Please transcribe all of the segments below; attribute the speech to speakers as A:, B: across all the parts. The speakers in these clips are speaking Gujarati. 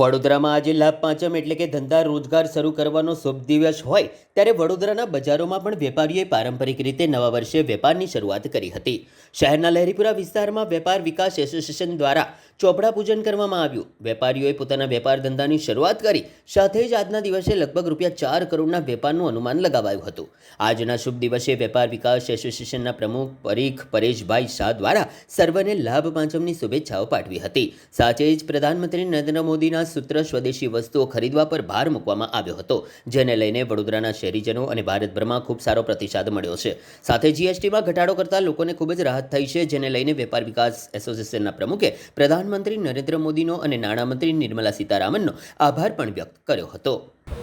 A: વડોદરામાં આજે લાભ પાંચમ એટલે કે ધંધા રોજગાર શરૂ કરવાનો શુભ દિવસ હોય, ત્યારે વડોદરાના બજારોમાં પણ વેપારીઓએ પારંપરિક રીતે નવા વર્ષે વેપારની શરૂઆત કરી હતી. શહેરના લહેરીપુરા વિસ્તારમાં વેપાર વિકાસ એસોસિએશન દ્વારા ચોપડા પૂજન કરવામાં આવ્યું. વેપારીઓએ પોતાના વેપાર ધંધાની શરૂઆત કરી, સાથે જ આજના દિવસે લગભગ રૂપિયા ચાર કરોડના વેપારનું અનુમાન લગાવાયું હતું. આજના શુભ દિવસે વેપાર વિકાસ એસોસિએશનના પ્રમુખ પરીખ પરેશભાઈ શાહ દ્વારા સર્વને લાભ પાંચમની શુભેચ્છાઓ પાઠવી હતી. સાથે જ પ્રધાનમંત્રી નરેન્દ્ર મોદીના સૂત્ર સ્વદેશી વસ્તુઓ ખરીદવા પર ભાર મૂકવામાં આવ્યો હતો, જેને લઈને વડોદરાના શહેરીજનો અને ભારતભરમાં ખૂબ સારો પ્રતિસાદ મળ્યો છે. સાથે જીએસટીમાં ઘટાડો કરતા લોકોને ખૂબ જ રાહત થઈ છે, જેને લઈને વેપાર વિકાસ એસોસિએશનના પ્રમુખે પ્રધાનમંત્રી નરેન્દ્ર મોદીનો અને નાણામંત્રી નિર્મલા સીતારામનનો આભાર પણ વ્યક્ત કર્યો હતો.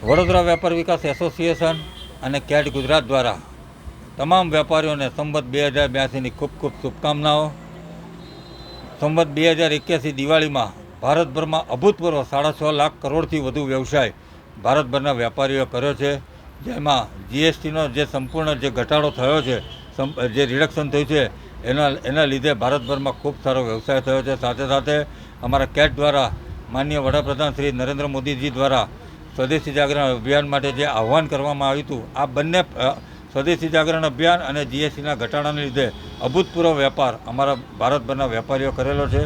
B: વડોદરા વેપાર વિકાસ એસોસિએશન અને કેટ ગુજરાત દ્વારા તમામ વેપારીઓને સંવત બે હજાર બ્યાસીની ખૂબ ખૂબ શુભકામનાઓ. સંવત બે હજાર એક્યાસી દિવાળીમાં ભારતભરમાં અભૂતપૂર્વ સાડા છ લાખ કરોડથી વધુ વ્યવસાય ભારતભરના વેપારીઓએ કર્યો છે, જેમાં જીએસટીનો જે સંપૂર્ણ જે ઘટાડો થયો છે જે રિડક્શન થયું છે, એના એના લીધે ભારતભરમાં ખૂબ સારો વ્યવસાય થયો છે. સાથે સાથે અમારા કેટ દ્વારા માનનીય વડાપ્રધાન શ્રી નરેન્દ્ર મોદીજી દ્વારા સ્વદેશી જાગરણ અભિયાન માટે જે આહવાન કરવામાં આવ્યું હતું, આ બંને સ્વદેશી જાગરણ અભિયાન અને જીએસટીના ઘટાડાને લીધે અભૂતપૂર્વ વેપાર અમારા ભારતભરના વેપારીઓ કરેલો છે.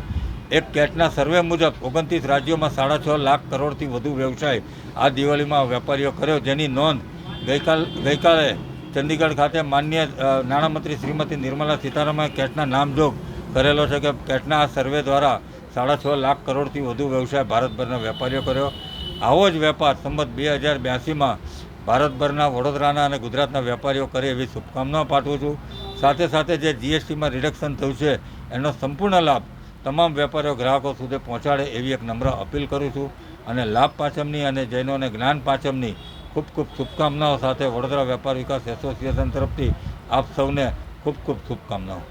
B: એક કેટના સર્વે મુજબ ઓગણત્રીસ રાજ્યોમાં સાડા છ લાખ કરોડથી વધુ વ્યવસાય આ દિવાળીમાં વેપારીઓ કર્યો. જેની નોંધ ગઈકાલ ગઈકાલે ચંદીગઢ ખાતે માન્ય નાણામંત્રી શ્રીમતી નિર્મલા સીતારામન કેટના નામજોગ કરેલો છે કે કેટના આ સર્વે દ્વારા સાડા છ લાખ કરોડથી વધુ વ્યવસાય ભારતભરના વેપારીઓ કર્યો. આવો જ વેપાર સંમત બે હજાર બ્યાસીમાં ભારતભરના વડોદરાના અને ગુજરાતના વેપારીઓ કરે એવી શુભકામનાઓ પાઠવું છું. સાથે સાથે જે જીએસટીમાં રિડક્શન થયું છે, એનો સંપૂર્ણ લાભ તમામ વેપારીઓ ગ્રાહકો સુધી પહોંચાડે એવી એક નમ્ર અપીલ કરું છું અને લાભ પાંચમની અને જૈનોને જ્ઞાન પાંચમની ખૂબ ખૂબ શુભકામનાઓ સાથે વડોદરા વેપાર વિકાસ એસોસિએશન તરફથી આપ સૌને ખૂબ ખૂબ શુભકામનાઓ.